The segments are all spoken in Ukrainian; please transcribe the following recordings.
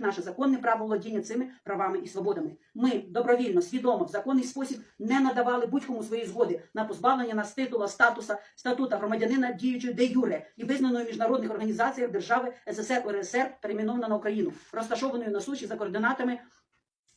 наше законне право володіння цими правами і свободами. Ми добровільно, свідомо, в законний спосіб не надавали будь-кому своєї згоди на позбавлення нас титула, статуса, статута громадянина діючої де юре і визнаної в міжнародних організаціях держави СССР УРСР, перейменована на Україну, розташованою на суші за координатами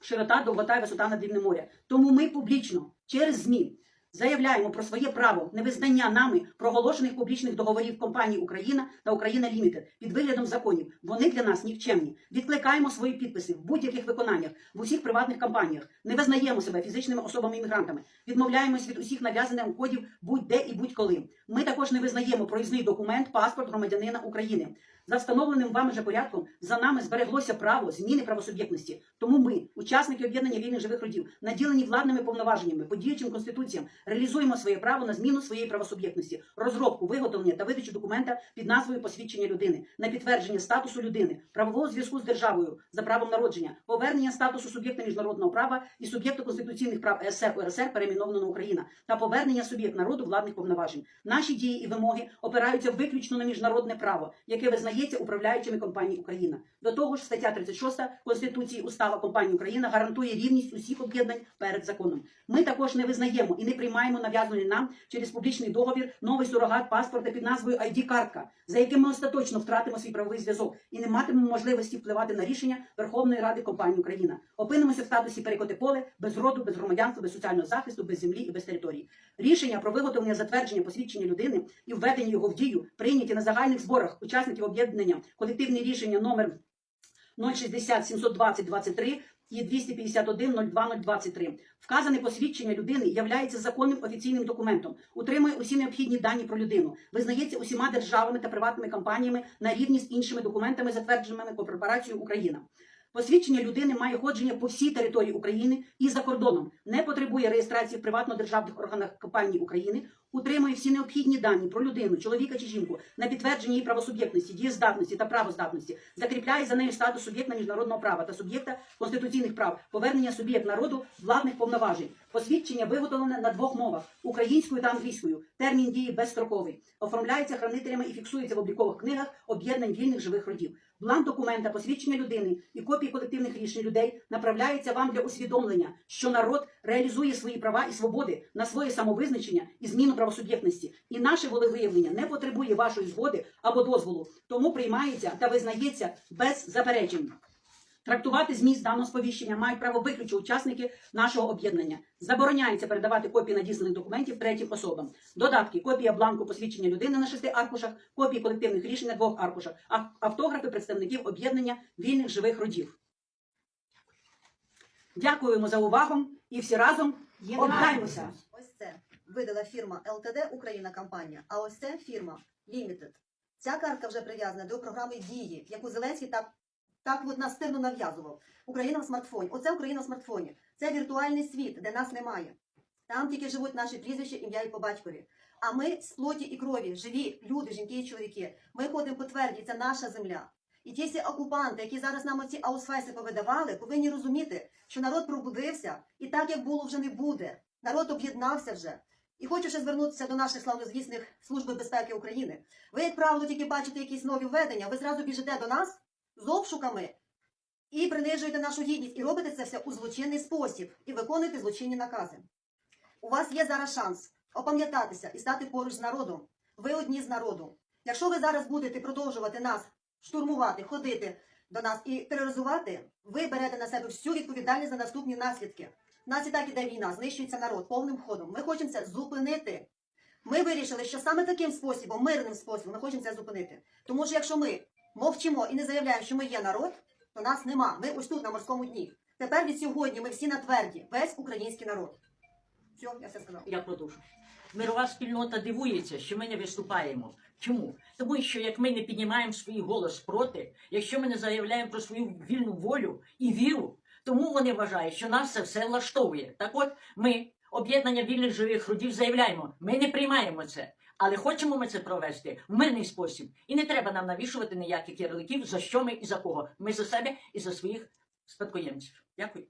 широта, довгота і висота над рівнем моря. Тому ми публічно через ЗМІ заявляємо про своє право невизнання нами проголошених публічних договорів компаній Україна та Україна Лімітед під виглядом законів. Вони для нас нікчемні. Відкликаємо свої підписи в будь-яких виконаннях в усіх приватних компаніях. Не визнаємо себе фізичними особами-іммігрантами. Відмовляємось від усіх нав'язаних кодів будь-де і будь-коли. Ми також не визнаємо проїзний документ, паспорт громадянина України. За встановленим вами же порядком за нами збереглося право зміни правосуб'єктності. Тому ми, учасники об'єднання вільних живих родів, наділені владними повноваженнями по діючим конституціям, реалізуємо своє право на зміну своєї правосуб'єктності, розробку, виготовлення та видачу документа під назвою посвідчення людини, на підтвердження статусу людини, правового зв'язку з державою за правом народження, повернення статусу суб'єкта міжнародного права і суб'єкту конституційних прав СР УРСР перейменовано на Україна та повернення суб'єкт народу владних повноважень. Наші дії і вимоги опираються виключно на міжнародне право, яке визнається управляючими компаній Україна. До того ж, стаття 36 Конституції Устава компанії Україна гарантує рівність усіх об'єднань перед законом. Ми також не визнаємо і не приймаємо нав'язаний нам через публічний договір новий сурогат паспорта під назвою id картка за яким ми остаточно втратимо свій правовий зв'язок і не матимемо можливості впливати на рішення Верховної Ради компанії Україна. Опинимося в статусі перекоти поле без роду, без громадянства, без соціального захисту, без землі і без території. Рішення про виготовлення затвердження посвідчення людини і введення його в дію прийняті на загальних зборах учасників об'єднання колективне рішення номер 060 720 23 і 251 02 023. Вказане посвідчення людини являється законним офіційним документом, утримує усі необхідні дані про людину, визнається усіма державами та приватними компаніями на рівні з іншими документами, затвердженими корпорацією Україна. Посвідчення людини має ходження по всій території України і за кордоном, не потребує реєстрації в приватно-державних органах компанії України, утримує всі необхідні дані про людину, чоловіка чи жінку на підтвердження її правосуб'єктності, дієздатності та правоздатності, закріпляє за нею статус суб'єкта міжнародного права та суб'єкта конституційних прав, повернення суб'єкт народу владних повноважень. Посвідчення виготовлене на двох мовах українською та англійською. Термін дії безстроковий. Оформляється хранителями і фіксується в облікових книгах об'єднань вільних живих родів. Бланк документа, посвідчення людини і копії колективних рішень людей направляється вам для усвідомлення, що народ реалізує свої права і свободи на своє самовизначення і зміну правосуб'єктності. І наше волевиявлення не потребує вашої згоди або дозволу, тому приймається та визнається без заперечень. Трактувати зміст даного сповіщення мають право виключно учасники нашого об'єднання. Забороняється передавати копії надісланих документів третім особам. Додатки: копія бланку посвідчення людини на шести аркушах, копії колективних рішень на двох аркушах, автографи представників об'єднання вільних живих родів. Дякуємо за увагу і всі разом об'єднаємося. Ось це видала фірма ЛТД Україна компанія, а ось це фірма Limited. Ця картка вже прив'язана до програми дії, яку Зеленський так, так от настирно нав'язував. Україна в смартфоні. Оце Україна в смартфоні. Це віртуальний світ, де нас немає. Там тільки живуть наші прізвища, ім'я і по батькові. А ми з плоті і крові, живі люди, жінки і чоловіки. Ми ходимо по тверді, це наша земля. І ті всі окупанти, які зараз нам оці аусвайси повидавали, повинні розуміти, що народ пробудився, і так як було вже не буде. Народ об'єднався вже. І хочу ще звернутися до наших славнозвісних служби безпеки України. Ви, як правило, тільки бачите якісь нові введення, ви зразу біжите до нас з обшуками і принижуєте нашу гідність, і робите це все у злочинний спосіб, і виконуєте злочинні накази. У вас є зараз шанс опам'ятатися і стати поруч з народом. Ви одні з народу. Якщо ви зараз будете продовжувати нас штурмувати, ходити до нас і тероризувати, ви берете на себе всю відповідальність за наступні наслідки. Нас і так іде війна, знищується народ повним ходом. Ми хочемо це зупинити. Ми вирішили, що саме таким способом, мирним способом, ми хочемо це зупинити. Тому що якщо ми мовчимо і не заявляємо, що ми є народ, то нас нема. Ми ось тут на морському дні. Тепер від сьогодні ми всі на тверді, весь український народ. Все, я все сказав. Я продовжу. Мирова спільнота дивується, що ми не виступаємо. Чому? Тому що як ми не піднімаємо свій голос проти, якщо ми не заявляємо про свою вільну волю і віру, тому вони вважають, що нас це все влаштовує. Так от ми, об'єднання вільних живих родів, заявляємо, ми не приймаємо це. Але хочемо ми це провести в мирний спосіб. І не треба нам навішувати ніяких ярликів, за що ми і за кого. Ми за себе і за своїх спадкоємців. Дякую.